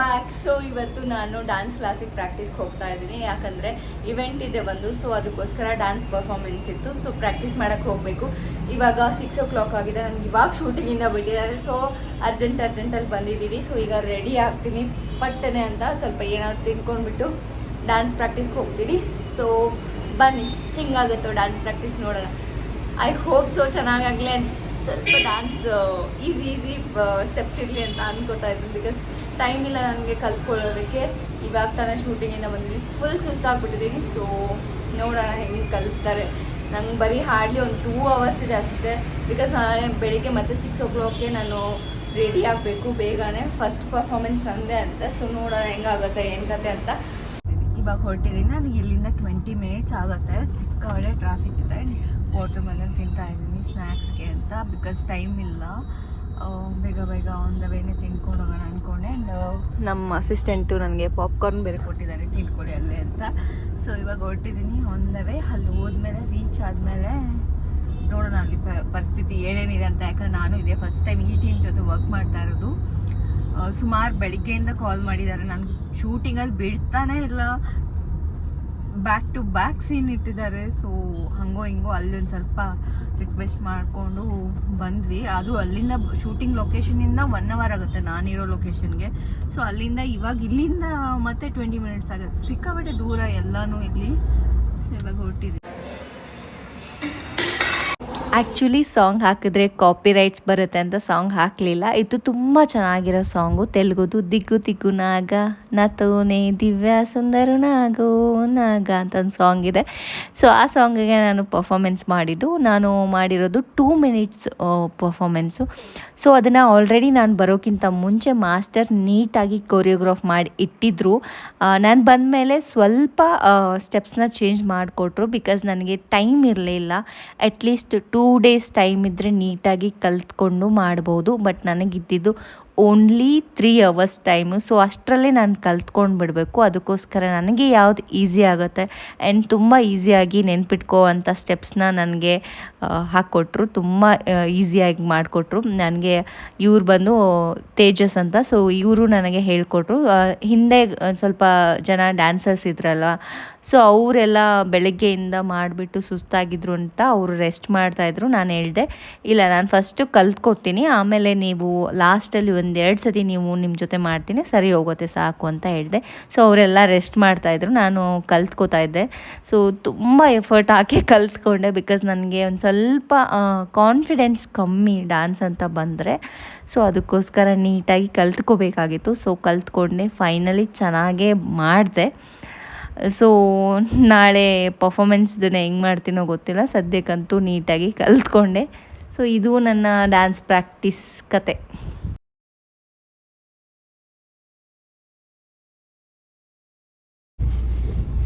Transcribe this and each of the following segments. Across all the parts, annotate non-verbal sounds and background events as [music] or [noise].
Back so ಇವತ್ತು ನಾನು dance ಕ್ಲಾಸಿಗೆ ಪ್ರಾಕ್ಟೀಸ್ಗೆ ಹೋಗ್ತಾ ಇದ್ದೀನಿ. ಯಾಕಂದರೆ ಇವೆಂಟ್ ಇದೆ ಒಂದು ಸೊ ಅದಕ್ಕೋಸ್ಕರ ಡ್ಯಾನ್ಸ್ ಪರ್ಫಾರ್ಮೆನ್ಸ್ ಇತ್ತು. ಸೊ ಪ್ರಾಕ್ಟೀಸ್ ಮಾಡೋಕ್ಕೆ ಹೋಗಬೇಕು. ಇವಾಗ ಸಿಕ್ಸ್ ಓ ಕ್ಲಾಕ್ ಆಗಿದೆ. ನನಗೆ ಇವಾಗ ಶೂಟಿಂಗಿಂದ ಬಿಟ್ಟಿದ್ದಾರೆ. ಸೊ ಅರ್ಜೆಂಟ್ ಅರ್ಜೆಂಟಲ್ಲಿ ಬಂದಿದ್ದೀವಿ. ಸೊ ಈಗ ರೆಡಿ ಆಗ್ತೀನಿ. ಪಟ್ಟನೆ ಅಂತ ಸ್ವಲ್ಪ ಏನಾದ್ರು ತಿನ್ಕೊಂಡ್ಬಿಟ್ಟು ಡ್ಯಾನ್ಸ್ ಪ್ರಾಕ್ಟೀಸ್ಗೆ ಹೋಗ್ತೀನಿ. ಸೊ ಬನ್ನಿ. ಹಿಂಗಾಗುತ್ತೋ ಡ್ಯಾನ್ಸ್ ಪ್ರಾಕ್ಟೀಸ್ ನೋಡೋಣ. ಐ ಹೋಪ್ ಸೊ ಚೆನ್ನಾಗಾಗಲಿ. ಸ್ವಲ್ಪ ಡ್ಯಾನ್ಸ್ ಈಸಿ ಈಸಿ ಸ್ಟೆಪ್ಸ್ ಇರಲಿ ಅಂತ ಅನ್ಕೋತಾ ಇದ್ದೀನಿ. ಬಿಕಾಸ್ ಟೈಮ್ ಇಲ್ಲ ನನಗೆ ಕಲ್ತ್ಕೊಳ್ಳೋದಕ್ಕೆ. ಇವಾಗ ತಾನೇ ಶೂಟಿಂಗಿಂದ ಬಂದಿದ್ದೀನಿ ಫುಲ್ ಸುಸ್ತಾಗ್ಬಿಟ್ಟಿದ್ದೀನಿ ಸೊ ನೋಡೋಣ ಹೆಂಗೆ ಕಲಿಸ್ತಾರೆ. ನಂಗೆ ಬರೀ ಹಾರ್ಡ್ಲಿ ಒಂದು ಟೂ ಅವರ್ಸ್ ಇದೆ ಅಷ್ಟೇ. ಬಿಕಾಸ್ ನಾಳೆ ಬೆಳಿಗ್ಗೆ ಮತ್ತೆ ಸಿಕ್ಸ್ ಓ ಕ್ಲಾಕ್ಗೆ ನಾನು ರೆಡಿ ಆಗಬೇಕು ಬೇಗನೆ. ಫಸ್ಟ್ ಪರ್ಫಾರ್ಮೆನ್ಸ್ ಅಂದೆ ಅಂತ. ಸೊ ನೋಡೋಣ ಹೆಂಗಾಗುತ್ತೆ ಏನು ಕತೆ ಅಂತ. ಇವಾಗ ಹೊರಟಿದ್ದೀನಿ ನನಗೆ ಇಲ್ಲಿಂದ ಟ್ವೆಂಟಿ ಮಿನಿಟ್ಸ್ ಆಗುತ್ತೆ. ಸಿಕ್ಕಾಳೆ ಟ್ರಾಫಿಕ್ ಇದೆ. ವಾಟರ್ ಮೆಲನ್ ತಿಂತಾ ಇದ್ದೀನಿ ಸ್ನ್ಯಾಕ್ಸ್ಗೆ ಅಂತ. ಬಿಕಾಸ್ ಟೈಮ್ ಇಲ್ಲ. ಬೇಗ ಬೇಗ ಆನ್ ದ ವೇನೆ ತಿನ್ಕೊಂಡು ಹೋಗೋಣ ಅಂದ್ಕೊಂಡೆ ಆ್ಯಂಡ್ ನಮ್ಮ ಅಸಿಸ್ಟೆಂಟು ನನಗೆ ಪಾಪ್ಕಾರ್ನ್ ಬೇರೆ ಕೊಟ್ಟಿದ್ದಾರೆ, ತಿನ್ಕೊಳ್ಳಿ ಅಲ್ಲೇ ಅಂತ. ಸೊ ಇವಾಗ ಹೊರಟಿದ್ದೀನಿ, ಒಂದವೇ ದ ವೇ ಅಲ್ಲಿ ಹೋದ್ಮೇಲೆ ರೀಚ್ ಆದಮೇಲೆ ನೋಡೋಣ ಅಲ್ಲಿ ಪರಿಸ್ಥಿತಿ ಏನೇನಿದೆ ಅಂತ. ಯಾಕಂದ್ರೆ ನಾನು ಇದೇ ಫಸ್ಟ್ ಟೈಮ್ ಈ ಟೀಮ್ ಜೊತೆ ವರ್ಕ್ ಮಾಡ್ತಾ ಇರೋದು. ಸುಮಾರು ಬೆಳಿಗ್ಗೆಯಿಂದ ಕಾಲ್ ಮಾಡಿದ್ದಾರೆ. ನನಗೆ ಶೂಟಿಂಗಲ್ಲಿ ಬಿಡ್ತಾನೆ ಇಲ್ಲ. ಬ್ಯಾಕ್ ಟು ಬ್ಯಾಕ್ ಸೀನ್ ಇಟ್ಟಿದ್ದಾರೆ. ಸೊ ಹಂಗೋ ಹಿಂಗೋ ಅಲ್ಲಿ ಒಂದು ಸ್ವಲ್ಪ ರಿಕ್ವೆಸ್ಟ್ ಮಾಡಿಕೊಂಡು ಬಂದ್ವಿ. ಅದು ಅಲ್ಲಿಂದ ಶೂಟಿಂಗ್ ಲೊಕೇಶನಿಂದ ಒನ್ ಅವರ್ ಆಗುತ್ತೆ. ನಾನಿರೋ ಲೊಕೇಶನ್ಗೆ ಸೊ ಅಲ್ಲಿಂದ ಇವಾಗ ಇಲ್ಲಿಂದ ಮತ್ತೆ ಟ್ವೆಂಟಿ ಮಿನಿಟ್ಸ್ ಆಗುತ್ತೆ. ಸಿಕ್ಕಾಪಟ್ಟೆ ದೂರ ಎಲ್ಲನೂ ಇಲ್ಲಿ. ಸೊ ಇವಾಗ ಹೊರಟಿದ್ದೀವಿ ಆ್ಯಕ್ಚುಲಿ ಸಾಂಗ್ ಹಾಕಿದ್ರೆ ಕಾಪಿ ರೈಟ್ಸ್ ಬರುತ್ತೆ ಅಂತ ಸಾಂಗ್ ಹಾಕಲಿಲ್ಲ. ಇದು ತುಂಬ ಚೆನ್ನಾಗಿರೋ ಸಾಂಗು. ತೆಲುಗುದು ದಿಗ್ಗು ದಿಗ್ಗು ನಾಗ, ನತೋನೆ ದಿವ್ಯ ಸುಂದರು ನಾಗೋ ನಾಗ ಅಂತ ಒಂದು ಸಾಂಗ್ ಇದೆ. ಸೊ ಆ ಸಾಂಗಿಗೆ ನಾನು ಪರ್ಫಾಮೆನ್ಸ್ ಮಾಡಿದ್ದು. ನಾನು ಮಾಡಿರೋದು ಟೂ ಮಿನಿಟ್ಸ್ ಪರ್ಫಾಮೆನ್ಸು ಸೊ ಅದನ್ನು ಆಲ್ರೆಡಿ ನಾನು ಬರೋಕ್ಕಿಂತ ಮುಂಚೆ ಮಾಸ್ಟರ್ ನೀಟಾಗಿ ಕೊರಿಯೋಗ್ರಾಫ್ ಮಾಡಿ ಇಟ್ಟಿದ್ರು. ನಾನು ಬಂದ ಮೇಲೆ ಸ್ವಲ್ಪ ಸ್ಟೆಪ್ಸ್ನ ಚೇಂಜ್ ಮಾಡಿಕೊಟ್ರು ಬಿಕಾಸ್ ನನಗೆ ಟೈಮ್ ಇರಲಿಲ್ಲ. At least two days time ಇದ್ದರೆ ನೀಟಾಗಿ ಕಲ್ತ್ಕೊಂಡು ಮಾಡ್ಬೋದು but ನನಗಿದ್ದಿದ್ದು only three hours time so ಅಷ್ಟರಲ್ಲೇ ನಾನು ಕಲ್ತ್ಕೊಂಡು ಬಿಡಬೇಕು. ಅದಕ್ಕೋಸ್ಕರ ನನಗೆ ಯಾವ್ದು ಈಸಿ ಆಗುತ್ತೆ. ಆ್ಯಂಡ್ ತುಂಬ ಈಸಿಯಾಗಿ ನೆನ್ಪಿಟ್ಕೋವಂಥ ಸ್ಟೆಪ್ಸ್ನ ನನಗೆ ಹಾಕ್ಕೊಟ್ರು ತುಂಬ ಈಸಿಯಾಗಿ ಮಾಡಿಕೊಟ್ರು. ನನಗೆ ಇವ್ರು ಬಂದು ತೇಜಸ್ ಅಂತ. ಸೊ ಇವರು ನನಗೆ ಹೇಳಿಕೊಟ್ರು. ಹಿಂದೆ ಸ್ವಲ್ಪ ಜನ ಡ್ಯಾನ್ಸರ್ಸ್ ಇದ್ರಲ್ಲ. ಸೊ ಅವರೆಲ್ಲ ಬೆಳಗ್ಗೆಯಿಂದ ಮಾಡಿಬಿಟ್ಟು ಸುಸ್ತಾಗಿದ್ರು ಅಂತ ಅವರು ರೆಸ್ಟ್ ಮಾಡ್ತಾಯಿದ್ರು ನಾನು ಹೇಳಿದೆ, ಇಲ್ಲ, ನಾನು ಫಸ್ಟು ಕಲ್ತ್ಕೊಡ್ತೀನಿ. ಆಮೇಲೆ ನೀವು ಲಾಸ್ಟಲ್ಲಿ ಒಂದೆರಡು ಸತಿ ನೀವು ನಿಮ್ಮ ಜೊತೆ ಮಾಡ್ತೀನಿ, ಸರಿ ಹೋಗುತ್ತೆ, ಸಾಕು ಅಂತ ಹೇಳಿದೆ. ಸೊ ಅವರೆಲ್ಲ ರೆಸ್ಟ್ ಮಾಡ್ತಾಯಿದ್ರು ನಾನು ಕಲ್ತ್ಕೋತಾ ಇದ್ದೆ. ಸೊ ತುಂಬ ಎಫರ್ಟ್ ಹಾಕಿ [laughs] ಕಲ್ತ್ಕೊಂಡೆ ಬಿಕಾಸ್ ನನಗೆ ಒಂದು ಸ್ವಲ್ಪ ಕಾನ್ಫಿಡೆನ್ಸ್ ಕಮ್ಮಿ ಡ್ಯಾನ್ಸ್ ಅಂತ ಬಂದರೆ ಸೊ ಅದಕ್ಕೋಸ್ಕರ ನೀಟಾಗಿ ಕಲ್ತ್ಕೋಬೇಕಾಗಿತ್ತು. ಸೊ ಕಲ್ತ್ಕೊಂಡೆ. ಫೈನಲಿ ಚೆನ್ನಾಗೇ ಮಾಡಿದೆ. ಸೊ ನಾಳೆ ಪರ್ಫಾಮೆನ್ಸ್ದನ್ನ ಹೆಂಗೆ ಮಾಡ್ತೀನೋ ಗೊತ್ತಿಲ್ಲ. ಸದ್ಯಕ್ಕಂತೂ ನೀಟಾಗಿ ಕಲ್ತ್ಕೊಂಡೆ. ಸೊ ಇದು ನನ್ನ ಡ್ಯಾನ್ಸ್ ಪ್ರಾಕ್ಟೀಸ್ ಕತೆ.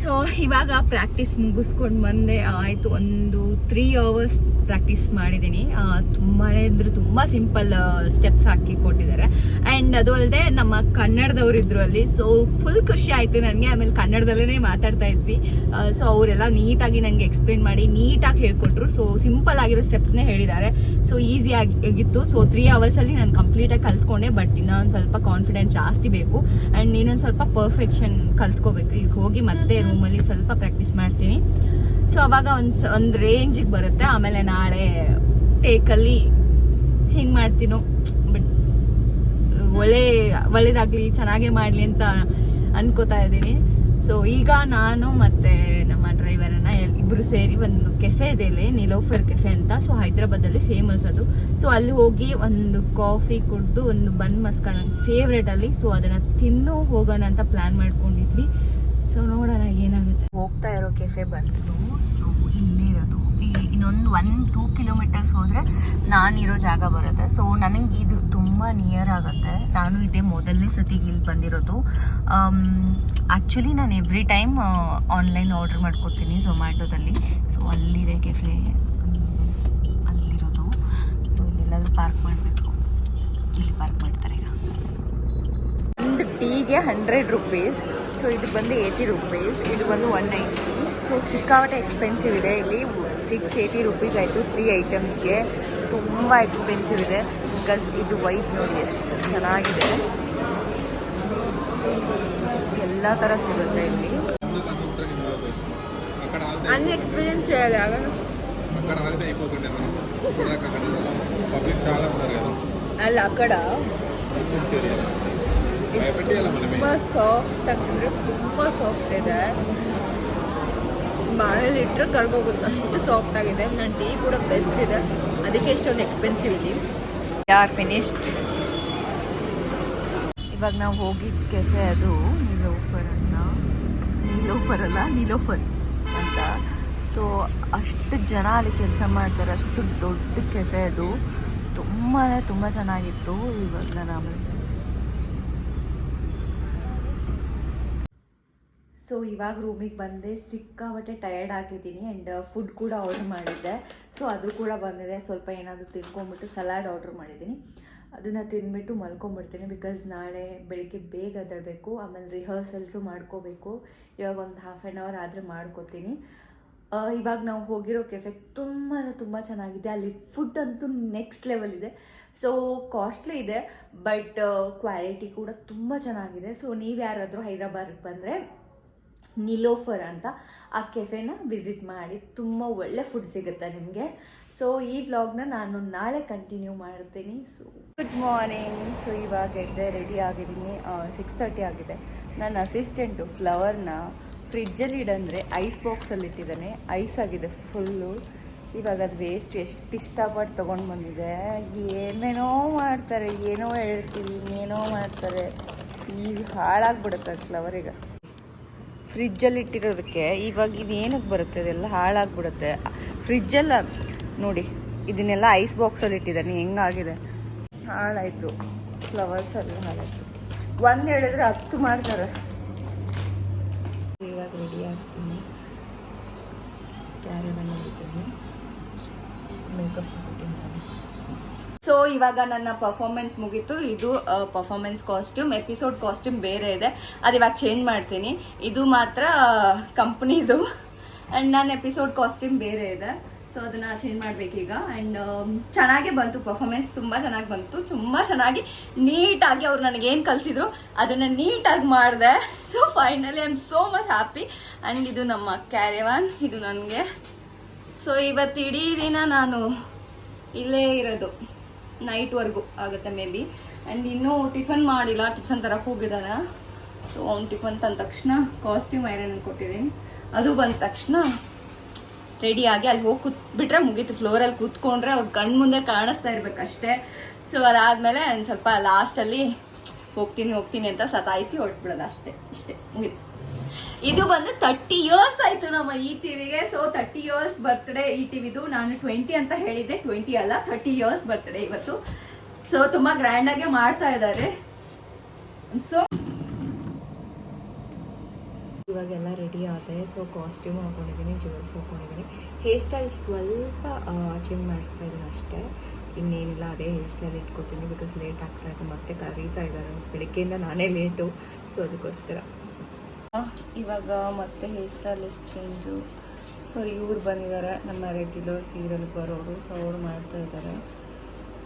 ಸೊ [laughs] ಇವಾಗ ಪ್ರಾಕ್ಟೀಸ್ ಮುಗಿಸ್ಕೊಂಡು ಬಂದೆ, ಆಯಿತು ಒಂದು ತ್ರೀ ಅವರ್ಸ್ ಪ್ರಾಕ್ಟೀಸ್ ಮಾಡಿದ್ದೀನಿ ತುಂಬಾ ಅಂದರೆ ತುಂಬ ಸಿಂಪಲ್ ಸ್ಟೆಪ್ಸ್ ಹಾಕಿ ಕೊಟ್ಟಿದ್ದಾರೆ. ಆ್ಯಂಡ್ ಅದು ಅಲ್ಲದೆ ನಮ್ಮ ಕನ್ನಡದವ್ರು ಇದ್ರು ಅಲ್ಲಿ ಸೊ ಫುಲ್ ಖುಷಿ ಆಯಿತು ನನಗೆ. ಆಮೇಲೆ ಕನ್ನಡದಲ್ಲೇ ಮಾತಾಡ್ತಾ ಇದ್ವಿ. ಸೊ ಅವರೆಲ್ಲ ನೀಟಾಗಿ ನನಗೆ ಎಕ್ಸ್ಪ್ಲೇನ್ ಮಾಡಿ, ನೀಟಾಗಿ ಹೇಳ್ಕೊಟ್ರು. ಸೊ ಸಿಂಪಲ್ ಆಗಿರೋ ಸ್ಟೆಪ್ಸ್ನೇ ಹೇಳಿದ್ದಾರೆ. ಸೊ ಈಸಿ ಆಗಿತ್ತು. ಸೊ ತ್ರೀ ಅವರ್ಸಲ್ಲಿ ನಾನು ಕಂಪ್ಲೀಟಾಗಿ ಕಲ್ತ್ಕೊಂಡೆ ಬಟ್ ಇನ್ನೊಂದು ಸ್ವಲ್ಪ ಕಾನ್ಫಿಡೆನ್ಸ್ ಜಾಸ್ತಿ ಬೇಕು. ಆ್ಯಂಡ್ ಇನ್ನೊಂದು ಸ್ವಲ್ಪ ಪರ್ಫೆಕ್ಷನ್ ಕಲ್ತ್ಕೋಬೇಕು. ಈಗ ಹೋಗಿ ಮತ್ತೆ ರೂಮಲ್ಲಿ ಸ್ವಲ್ಪ ಪ್ರಾಕ್ಟೀಸ್ ಮಾಡ್ತೀನಿ. ಸೊ ಅವಾಗ ಒಂದು ಒಂದು ರೇಂಜಿಗೆ ಬರುತ್ತೆ. ಆಮೇಲೆ ನಾಳೆ ಟೇಕಲ್ಲಿ ಹೆಂಗೆ ಮಾಡ್ತೀನೋ, ಬಟ್ ಒಳ್ಳೆ, ಒಳ್ಳೇದಾಗಲಿ, ಚೆನ್ನಾಗೇ ಮಾಡಲಿ ಅಂತ ಅನ್ಕೋತಾ ಇದ್ದೀನಿ. ಸೊ ಈಗ ನಾನು ಮತ್ತೆ ನಮ್ಮ ಡ್ರೈವರನ್ನ ಇಬ್ಬರು ಸೇರಿ ಒಂದು ಕೆಫೆ ಇದೆ ಇಲ್ಲಿ, ನಿಲೋಫರ್ ಕೆಫೆ ಅಂತ. ಸೊ ಹೈದ್ರಾಬಾದಲ್ಲಿ ಫೇಮಸ್ ಅದು. ಸೊ ಅಲ್ಲಿ ಹೋಗಿ ಒಂದು ಕಾಫಿ ಕುಡ್ದು, ಒಂದು ಬನ್ ಮಸ್ಕ ನನ್ನ ಫೇವ್ರೇಟ್ ಅಲ್ಲಿ. ಸೊ ಅದನ್ನು ತಿಂದು ಹೋಗೋಣ ಅಂತ ಪ್ಲ್ಯಾನ್ ಮಾಡ್ಕೊಂಡಿದ್ವಿ. ಸೊ ನೋಡೋಣ ಏನಾಗುತ್ತೆ. ಹೋಗ್ತಾ ಇರೋ ಕೆಫೆ ಬಂದು ಸೊ ಇಲ್ಲೇ ಇರೋದು. ಈ- ಇನ್ನೊಂದು ಒನ್ ಟೂ ಕಿಲೋಮೀಟರ್ಸ್ ಹೋದರೆ ನಾನಿರೋ ಜಾಗ ಬರುತ್ತೆ. ಸೊ ನನಗೆ ಇದು ತುಂಬ ನಿಯರ್ ಆಗುತ್ತೆ. ನಾನು ಇದೇ ಮೊದಲನೇ ಸತಿಗೆ ಇಲ್ಲಿ ಬಂದಿರೋದು. ಆ್ಯಕ್ಚುಲಿ ನಾನು ಎವ್ರಿ ಟೈಮ್ ಆನ್ಲೈನ್ ಆರ್ಡರ್ ಮಾಡ್ಕೊಡ್ತೀನಿ ಝೊಮ್ಯಾಟೊದಲ್ಲಿ ಸೊ ಅಲ್ಲಿದೆ ಕೆಫೆ ಅಲ್ಲಿರೋದು. ಸೊ ಇಲ್ಲೆಲ್ಲಾದ್ರೂ ಪಾರ್ಕ್ ಮಾಡಬೇಕು. ಇಲ್ಲಿ ಪಾರ್ಕ್ ಮಾಡ್ತಾರೆ ಈಗ. ಟೀಗೆ ಹಂಡ್ರೆಡ್ ರುಪೀಸ್ ಸೊ ಇದು ಬಂದು ಏಯ್ಟಿ ರುಪೀಸ್ ಇದು ಬಂದು ಒನ್ ನೈಂಟಿ ಸೊ ಸಿಕ್ಕಾಪಟ್ಟೆ ಎಕ್ಸ್ಪೆನ್ಸಿವ್ ಇದೆ ಇಲ್ಲಿ ಸಿಕ್ಸ್ ಏಯ್ಟಿ ರುಪೀಸ್ ಆಯಿತು ತ್ರೀ ಐಟಮ್ಸ್ಗೆ ತುಂಬ ಎಕ್ಸ್ಪೆನ್ಸಿವ್ ಇದೆ ಬಿಕಾಸ್ ಇದು ವೈಟ್ ನೋಡಿ ಎಷ್ಟು ಚೆನ್ನಾಗಿದೆ ಎಲ್ಲ ಥರ ಸಿಗುತ್ತೆ ಇಲ್ಲಿ ఎందుకు అనవసరం ఇందులో వేస్ట్ అక్కడ ఆగితే అన్ని ఎక్స్పీరియన్స్ చేయాలి అక్కడ ఆగితే అయిపోతుండే మనం ఇప్పుడు దాకా అక్కడ పబ్లిక్ చాలా ఉన్నారు కదా ಅಲ್ಲ ಆ ಕಡೆ ముస్లిమ్స్ ఏరియా భయపెట్టేయాలి మనమే ತುಂಬ ಸಾಫ್ಟ್ ಆಗಿದ್ರೆ ತುಂಬ ಸಾಫ್ಟ್ ಇದೆ. ಬಾಯಲ್ಲಿ ಇಟ್ಟರೆ ಕರ್ಗೋಗುತ್ತೆ. ಅಷ್ಟು ಸಾಫ್ಟ್ ಆಗಿದೆ. ನನ್ನ ಟೀ ಕೂಡ ಬೆಸ್ಟ್ ಇದೆ. ಅದಕ್ಕೆ ಇಷ್ಟೊಂದು ಎಕ್ಸ್ಪೆನ್ಸಿವ್ ಇಲ್ಲಿ. ಯಾರ್ ಫಿನಿಶ್ಡ್ ಇವಾಗ ನಾವು ಹೋಗಿದ್ದ ಕೆಫೆ ಅದು ನೀಲೋಫರ್ ಅಂತ. ನೀಲೋಫರ್ ಅಲ್ಲ, ನೀಲೋಫರ್ ಅಂತ. ಸೊ ಅಷ್ಟು ಜನ ಅಲ್ಲಿ ಕೆಲಸ ಮಾಡ್ತಾರೆ. ಅಷ್ಟು ದೊಡ್ಡ ಕೆಫೆ ಅದು. ತುಂಬಾ ತುಂಬ ಚೆನ್ನಾಗಿತ್ತು. ಇವಾಗ ನಾನು ಸೊ ಇವಾಗ ರೂಮಿಗೆ ಬಂದೆ. ಸಿಕ್ಕಾಬಟ್ಟೆ ಟಯರ್ಡ್ ಆಗಿದ್ದೀನಿ ಆ್ಯಂಡ್ ಫುಡ್ ಕೂಡ ಆರ್ಡ್ರ್ ಮಾಡಿದ್ದೆ. ಸೊ ಅದು ಕೂಡ ಬಂದಿದೆ. ಸ್ವಲ್ಪ ಏನಾದರೂ ತಿನ್ಕೊಂಬಿಟ್ಟು ಸಲಾಡ್ ಆರ್ಡ್ರ್ ಮಾಡಿದ್ದೀನಿ. ಅದನ್ನು ತಿಂದ್ಬಿಟ್ಟು ಮಲ್ಕೊಂಬಿಡ್ತೀನಿ ಬಿಕಾಸ್ ನಾಳೆ ಬೆಳಿಗ್ಗೆ ಬೇಗ ಅದರಬೇಕು ಆಮೇಲೆ ರಿಹರ್ಸಲ್ಸು ಮಾಡ್ಕೋಬೇಕು. ಇವಾಗ ಒಂದು ಹಾಫ್ ಆ್ಯನ್ ಅವರ್ ಆದರೆ ಮಾಡ್ಕೋತೀನಿ. ಇವಾಗ ನಾವು ಹೋಗಿರೋ ಕೆಫೆ ತುಂಬ ತುಂಬ ಚೆನ್ನಾಗಿದೆ. ಅಲ್ಲಿ ಫುಡ್ ಅಂತೂ ನೆಕ್ಸ್ಟ್ ಲೆವೆಲ್ ಇದೆ. ಸೊ ಕಾಸ್ಟ್ಲಿ ಇದೆ ಬಟ್ ಕ್ವಾಲಿಟಿ ಕೂಡ ತುಂಬ ಚೆನ್ನಾಗಿದೆ. ಸೊ ನೀವು ಯಾರಾದರೂ ಹೈದ್ರಾಬಾದ್ಗೆ ಬಂದರೆ ನಿಲೋಫರ್ ಅಂತ ಆ ಕೆಫೆನ ವಿಸಿಟ್ ಮಾಡಿ ತುಂಬ ಒಳ್ಳೆ ಫುಡ್ ಸಿಗುತ್ತೆ ನಿಮಗೆ. ಸೊ ಈ ಬ್ಲಾಗ್ನ ನಾನು ನಾಳೆ ಕಂಟಿನ್ಯೂ ಮಾಡ್ತೀನಿ. ಸೊ ಗುಡ್ ಮಾರ್ನಿಂಗ್ ಸೊ ಇವಾಗ ಎದ್ದೆ ರೆಡಿ ಆಗಿದ್ದೀನಿ. ಸಿಕ್ಸ್ ತರ್ಟಿ ಆಗಿದೆ. ನನ್ನ ಅಸಿಸ್ಟೆಂಟು ಫ್ಲವರ್ನ ಫ್ರಿಡ್ಜಲ್ಲಿ ಇಡಂದರೆ ಐಸ್ ಬಾಕ್ಸಲ್ಲಿ ಇಟ್ಟಿದ್ದಾನೆ. ಐಸ್ ಆಗಿದೆ ಫುಲ್ಲು ಇವಾಗ ಅದು ವೇಸ್ಟ್ ಎಷ್ಟು ಇಷ್ಟಪಟ್ಟು ತೊಗೊಂಡು ಬಂದಿದೆ. ಏನೇನೋ ಮಾಡ್ತಾರೆ, ಏನೋ ಹೇಳ್ತೀವಿ ಏನೇನೋ ಮಾಡ್ತಾರೆ. ಈಗ ಹಾಳಾಗ್ಬಿಡುತ್ತೆ ಫ್ಲವರ್ ಈಗ. ಫ್ರಿಜ್ಜಲ್ಲಿ ಇಟ್ಟಿರೋದಕ್ಕೆ ಇವಾಗ ಇದು ಏನಕ್ಕೆ ಬರುತ್ತೆ? ಇದೆಲ್ಲ ಹಾಳಾಗ್ಬಿಡುತ್ತೆ. ಫ್ರಿಜ್ಜಲ್ಲ ನೋಡಿ, ಇದನ್ನೆಲ್ಲ ಐಸ್ ಬಾಕ್ಸಲ್ಲಿ ಇಟ್ಟಿದ್ದಾನೆ ಹೆಂಗಾಗಿದೆ? ಹಾಳಾಯಿತು. ಫ್ಲವರ್ಸ್ ಎಲ್ಲ ಹಾಳಾಯಿತು. ಒಂದು ಹೇಳಿದ್ರೆ ಹತ್ತು ಮಾಡ್ತಾರೆ. ಇವಾಗ ರೆಡಿ ಆಗ್ತೀನಿ. ಕ್ಯಾರಿ ಮಾಡಿದ್ದೀನಿ. ಮೇಕಪ್ ಹಾಕ್ತೀನಿ ನಾನು. ಸೊ ಇವಾಗ ನನ್ನ ಪರ್ಫಾರ್ಮೆನ್ಸ್ ಮುಗೀತು. ಇದು ಪರ್ಫಾರ್ಮೆನ್ಸ್ ಕಾಸ್ಟ್ಯೂಮ್ ಎಪಿಸೋಡ್ ಕಾಸ್ಟ್ಯೂಮ್ ಬೇರೆ ಇದೆ. ಅದು ಇವಾಗ ಚೇಂಜ್ ಮಾಡ್ತೀನಿ. ಇದು ಮಾತ್ರ ಕಂಪ್ನಿದು ಆ್ಯಂಡ್ ನನ್ನ ಎಪಿಸೋಡ್ ಕಾಸ್ಟ್ಯೂಮ್ ಬೇರೆ ಇದೆ. ಸೊ ಅದನ್ನು ಚೇಂಜ್ ಮಾಡಬೇಕೀಗ. ಆ್ಯಂಡ್ ಚೆನ್ನಾಗೇ ಬಂತು. ಪರ್ಫಾರ್ಮೆನ್ಸ್ ತುಂಬ ಚೆನ್ನಾಗಿ ಬಂತು. ತುಂಬ ಚೆನ್ನಾಗಿ ನೀಟಾಗಿ ಅವ್ರು ನನಗೇನು ಕಲಿಸಿದ್ರು, ಅದನ್ನು ನೀಟಾಗಿ ಮಾಡಿದೆ. So finally I am so much happy and ಇದು ನಮ್ಮ ಕ್ಯಾರಿವಾನ್ ಇದು ನನಗೆ. ಸೊ ಇವತ್ತು ಇಡೀ ದಿನ ನಾನು ಇಲ್ಲೇ ಇರೋದು. ನೈಟ್ವರೆಗೂ ಆಗುತ್ತೆ ಮೇ ಬಿ ಆ್ಯಂಡ್ ಇನ್ನೂ ಟಿಫನ್ ಮಾಡಿಲ್ಲ, ಟಿಫನ್ ತರಕ್ಕೆ ಹೋಗಿದ್ದಾನೆ. ಸೊ ಅವ್ನು ಟಿಫನ್ ತಂದ ತಕ್ಷಣ ಕಾಸ್ಟ್ಯೂಮ್ ಐರನ್ ಕೊಟ್ಟಿದ್ದೀನಿ. ಅದು ಬಂದ ತಕ್ಷಣ ರೆಡಿಯಾಗಿ ಅಲ್ಲಿ ಹೋಗಿ ಕೂತ್ಬಿಟ್ರೆ ಮುಗೀತು. ಫ್ಲೋರಲ್ಲಿ ಕೂತ್ಕೊಂಡ್ರೆ ಅವ್ರು ಕಣ್ಣು ಮುಂದೆ ಕಾಣಿಸ್ತಾ ಇರ್ಬೇಕು ಅಷ್ಟೇ. ಸೊ ಅದಾದಮೇಲೆ ಒಂದು ಸ್ವಲ್ಪ ಲಾಸ್ಟಲ್ಲಿ ಹೋಗ್ತೀನಿ ಹೋಗ್ತೀನಿ ಅಂತ ಸತಾಯಿಸಿ ಹೊರಟ್ಬಿಡೋದು ಅಷ್ಟೇ. ಇಷ್ಟೇ, ಮುಗೀತು. ಇದು ಬಂದು ತರ್ಟಿ ಇಯರ್ಸ್ ಆಯ್ತು ನಮ್ಮ ಈ ಟಿವಿಗೆ. ಸೊ ತರ್ಟಿ ಇಯರ್ಸ್ ಬರ್ತ್ಡೇ ಈ ಟಿವಿದು. ನಾನು ಟ್ವೆಂಟಿ ಅಂತ ಹೇಳಿದ್ದೆ. ಟ್ವೆಂಟಿ ಅಲ್ಲ ಥರ್ಟಿ ಇಯರ್ಸ್ ಬರ್ತ್ಡೇ ಇವತ್ತು. ಸೊ ತುಂಬಾ ಗ್ರ್ಯಾಂಡ್ ಆಗಿ ಮಾಡ್ತಾ ಇದ್ದಾರೆ. ಸೊ ಇವಾಗೆಲ್ಲ ರೆಡಿ ಆದರೆ ಸೊ ಕಾಸ್ಟ್ಯೂಮ್ ಹಾಕೊಂಡಿದ್ದೀನಿ ಜುವೆಲ್ಸ್ ಹಾಕೊಂಡಿದ್ದೀನಿ. ಹೇರ್ ಸ್ಟೈಲ್ ಸ್ವಲ್ಪ ಚೇಂಜ್ ಮಾಡಿಸ್ತಾ ಇದ್ದೀನಿ ಅಷ್ಟೇ. ಇನ್ನೇನಿಲ್ಲ, ಅದೇ ಹೇರ್ ಸ್ಟೈಲ್ ಇಟ್ಕೋತೀನಿ ಬಿಕಾಸ್ ಲೇಟ್ ಆಗ್ತಾ ಇತ್ತು. ಮತ್ತೆ ಕರೀತಾ ಇದ್ದಾರೆ. ಬೆಳಿಗ್ಗೆಯಿಂದ ನಾನೇ ಲೇಟು ಸೊ ಅದಕ್ಕೋಸ್ಕರ. ಇವಾಗ ಮತ್ತೆ ಹೇರ್ ಸ್ಟೈಲಿಸ್ಟ್ ಚೇಂಜು ಸೊ ಇವ್ರು ಬಂದಿದ್ದಾರೆ ನಮ್ಮ ರೆಗ್ಯುಲರ್ ಸೀರಿಯಲ್ ಬರೋರು. ಸೊ ಅವ್ರು ಮಾಡ್ತಾ ಇದ್ದಾರೆ.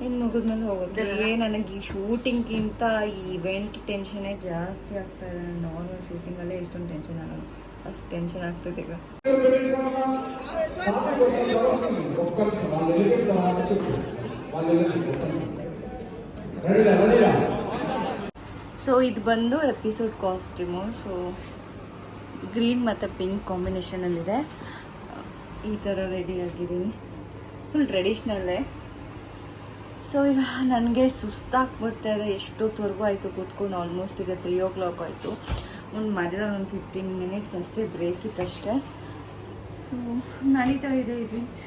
ಇನ್ನು ಮುಗಿದ್ಮೇಲೆ ಹೋಗೋದು ಏ ನನಗೆ ಈ ಶೂಟಿಂಗ್ಗಿಂತ ಈ ಇವೆಂಟ್ ಟೆನ್ಷನೇ ಜಾಸ್ತಿ ಆಗ್ತಾ ಇದೆ. ನಾರ್ಮಲ್ ಶೂಟಿಂಗಲ್ಲೇ ಇಷ್ಟೊಂದು ಟೆನ್ಷನ್ ಆಗಲ್ಲ. ಅಷ್ಟು ಟೆನ್ಷನ್ ಆಗ್ತದೆ ಈಗ. ಸೊ ಇದು ಬಂದು ಎಪಿಸೋಡ್ ಕಾಸ್ಟ್ಯೂಮು ಸೊ ಗ್ರೀನ್ ಮತ್ತು ಪಿಂಕ್ ಕಾಂಬಿನೇಷನಲ್ಲಿದೆ. ಈ ಥರ ರೆಡಿ ಆಗಿದ್ದೀನಿ. ಫುಲ್ ಟ್ರೆಡಿಷ್ನಲ್ಲೇ ಸೊ ಈಗ ನನಗೆ ಸುಸ್ತಾಗಿ ಬರ್ತಾ ಇದೆ ಎಷ್ಟೊತ್ತವರೆಗೂ ಆಯಿತು ಕೂತ್ಕೊಂಡು. ಆಲ್ಮೋಸ್ಟ್ ಈಗ ತ್ರೀ ಓ ಕ್ಲಾಕ್ ಆಯಿತು. ಒಂದು ಮಧ್ಯದಲ್ಲಿ ಒಂದು ಫಿಫ್ಟೀನ್ ಮಿನಿಟ್ಸ್ ಅಷ್ಟೇ ಬ್ರೇಕ್ ಇತ್ತು ಅಷ್ಟೇ. ಸೊ ನಡೀತಾ ಇದೆ ಇವೆಂಟ್